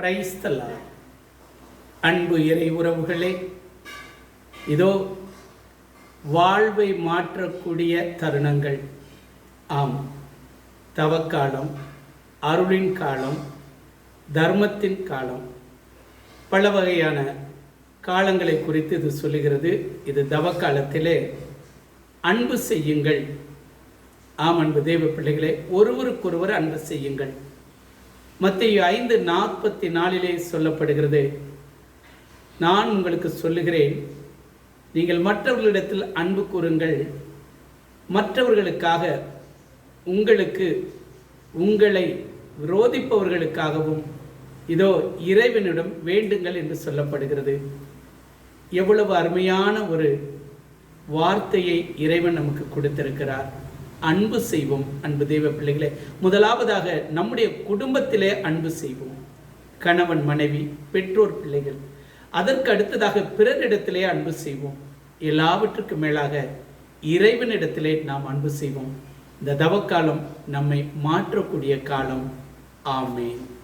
பிரைஸ்தலா? அன்பு இறை உறவுகளே இதோ வாழ்வை மாற்றக்கூடிய தருணங்கள். ஆம் தவக்காலம் அருளின் காலம் தர்மத்தின் காலம். பல வகையான காலங்களை குறித்து இது சொல்லுகிறது. இது தவக்காலத்திலே அன்பு செய்யுங்கள். ஆம் அன்பு தேவ பிள்ளைகளே ஒருவருக்கொருவர் அன்பு செய்யுங்கள். மத்திய ஐந்து நாற்பத்தி நாலிலே சொல்லப்படுகிறது. நான் உங்களுக்கு சொல்லுகிறேன் நீங்கள் மற்றவர்களிடத்தில் அன்பு கூறுங்கள். மற்றவர்களுக்காக உங்களுக்கு உங்களை விரோதிப்பவர்களுக்காகவும் இதோ இறைவனிடம் வேண்டுங்கள் என்று சொல்லப்படுகிறது. எவ்வளவு அருமையான ஒரு வார்த்தையை இறைவன் நமக்கு கொடுத்திருக்கிறார். அன்பு செய்வோம் அன்பு தெய்வ பிள்ளைகளே. முதலாவதாக நம்முடைய குடும்பத்திலே அன்பு செய்வோம். கணவன் மனைவி பெற்றோர் பிள்ளைகள் அதற்கு அடுத்ததாக பிறரிடத்திலே அன்பு செய்வோம். எல்லாவற்றுக்கும் மேலாக இறைவனிடத்திலே நாம் அன்பு செய்வோம். இந்த தவக்காலம் நம்மை மாற்றக்கூடிய காலம். ஆமேன்.